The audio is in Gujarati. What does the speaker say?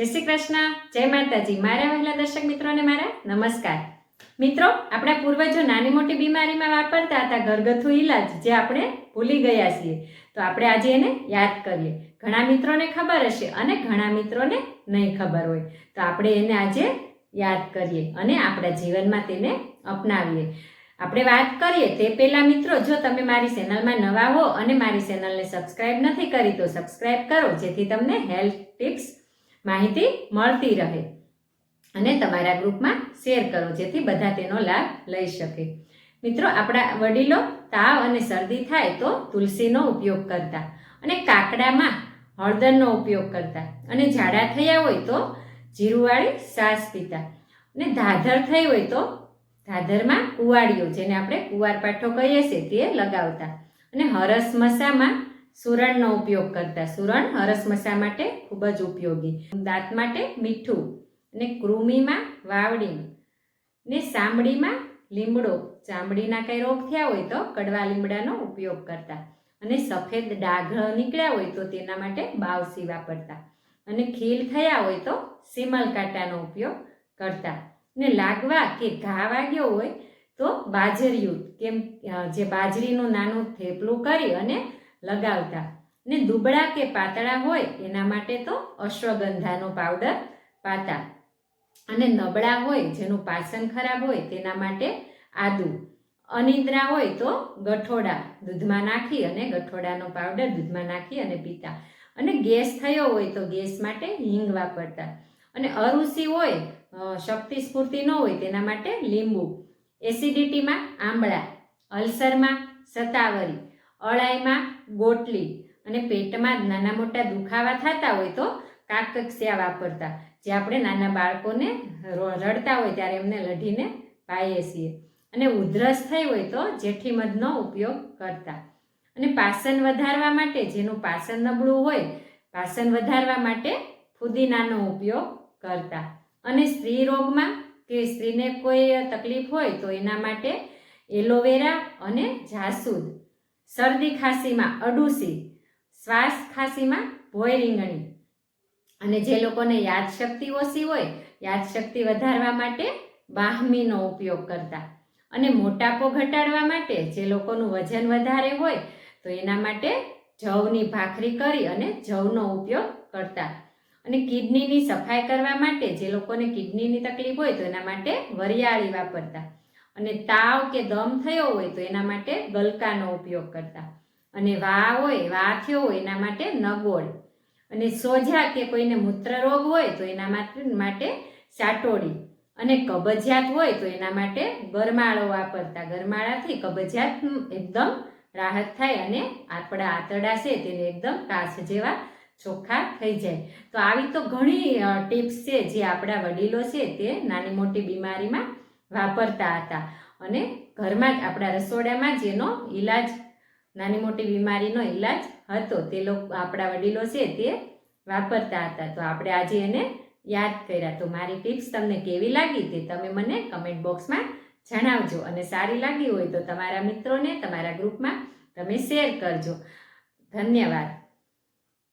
જય શ્રી કૃષ્ણ, જય માતાજી. મારા વહેલા દર્શક મિત્રોને મારા નમસ્કાર. મિત્રો, આપણા પૂર્વજો નાની મોટી બીમારીમાં વાપરતા હતા ઘરગથ્થુ ઈલાજ, જે આપણે ભૂલી ગયા છીએ. તો આપણે આજે એને યાદ કરીએ. ઘણા મિત્રોને ખબર હશે અને ઘણા મિત્રોને નહીં ખબર હોય. તો આપણે એને આજે યાદ કરીએ અને આપણા જીવનમાં તેને અપનાવીએ. આપણે વાત કરીએ તે પહેલાં મિત્રો, જો તમે મારી ચેનલમાં નવા હો અને મારી ચેનલને સબસ્ક્રાઇબ નથી કરી, તો સબસ્ક્રાઇબ કરો, જેથી તમને હેલ્થ ટિપ્સ માહિતી મળતી રહે. અને તમારા ગ્રુપમાં શેર કરો, જેથી બધા તેનો લાભ લઈ શકે. મિત્રો, આપણા વડીલો તાવ અને શરદી થાય તો તુલસીનો ઉપયોગ કરતા અને કાકડામાં હળદરનો ઉપયોગ કરતા અને ઝાડા થયા હોય તો જીરુવાળી સાસ પીતા. અને ધાધર થઈ હોય તો ધાધરમાં કુવાડીઓ, જેને આપણે કુવારપાઠો કહીએ છીએ, તે લગાવતા. અને હરસ મસામાં સુરણનો ઉપયોગ કરતા. સુરણ હરસ મસા માટે ખૂબ જ ઉપયોગી. દાંત માટે મીઠું અને કૃમિમાં વાવડી ને સાંભળીમાં લીમડો. ચામડીના કંઈ રોગ થયા હોય તો કડવા લીમડાનો ઉપયોગ કરતા. અને સફેદ ડાઘ નીકળ્યા હોય તો તેના માટે બાવસી વાપરતા. અને ખીલ થયા હોય તો સિમલ કાંટાનો ઉપયોગ કરતા. ને લાગવા કે ઘા વાગ્યો હોય તો બાજરિયું. કેમ જે બાજરીનું નાનું થેપલું કરી અને લગાવતા. ને દુબળા કે પાતળા હોય, એના માટે તો અશ્વગંધાનો પાવડર પાતા. અને નબળા હોય, જેનું પાચન ખરાબ હોય, તેના માટે આદુ. અનિદ્રા હોય તો ગઠોડા, દૂધમાં નાખી અને ગઠોડાનો પાવડર દૂધમાં નાખી અને પીતા. અને ગેસ થયો હોય તો ગેસ માટે હિંગ વાપરતા. અને અરુચિ હોય શક્તિ સ્ફૂર્તિ ન હોય, તેના માટે લીંબુ. એસિડિટીમાં આંબળા. અલ્સરમાં સતાવરી અળાઈમાં ગોટલી અને પેટમાં નાના મોટા દુખાવા થતા હોય તો કાકકસિયા વાપરતા. જે આપણે નાના બાળકોને રડતા હોય ત્યારે એમને લઢીને પાઈએ છીએ. અને ઉધરસ થઈ હોય તો જેઠી મધનો ઉપયોગ કરતા. અને પાસન વધારવા માટે જેનું પાસન નબળું હોય પાસન વધારવા માટે ફુદીનાનો ઉપયોગ કરતા. અને સ્ત્રી રોગમાં કે સ્ત્રીને કોઈ તકલીફ હોય તો એના માટે એલોવેરા અને જાસૂદ. શરદી ખાંસીમાં અડુસી, શ્વાસ ખાંસીમાં ભોય રીંગણી. અને જે લોકોને યાદશક્તિ ઓછી હોય, યાદશક્તિ વધારવા માટે બાહમીનો ઉપયોગ કરતા. અને મોટાપો ઘટાડવા માટે જે લોકોનું વજન વધારે હોય, તો એના માટે જવની ભાખરી કરી અને જવનો ઉપયોગ કરતા. અને કિડનીની સફાઈ કરવા માટે જે લોકોને કિડનીની તકલીફ હોય, તો એના માટે વરિયાળી વાપરતા. અને તાવ કે દમ થયો હોય તો એના માટે ગલકાનો ઉપયોગ કરતા. અને વા હોય વા થયો હોય એના માટે નગોળ. અને સોજા કે કોઈને મૂત્ર રોગ હોય તો એના માટે સાટોડી. અને કબજિયાત હોય તો એના માટે ગરમાળો વાપરતા. ગરમાળાથી કબજિયાત એકદમ રાહત થાય અને આપણા આંતરડા છે તેને એકદમ કાચ જેવા ચોખ્ખા થઈ જાય. તો આવી તો ઘણી ટિપ્સ છે જે આપણા વડીલો છે તે નાની મોટી બીમારીમાં વાપરતા હતા. અને ઘરમાં જ આપણા રસોડામાં જ એનો ઈલાજ, નાની મોટી બીમારીનો ઈલાજ હતો. તે લોકો, આપણા વડીલો છે તે વાપરતા હતા. તો આપણે આજે એને યાદ કર્યા. તો મારી ટિપ્સ તમને કેવી લાગી તે તમે મને કમેન્ટ બોક્સમાં જણાવજો. અને સારી લાગી હોય તો તમારા મિત્રોને તમારા ગ્રુપમાં તમે શેર કરજો. ધન્યવાદ.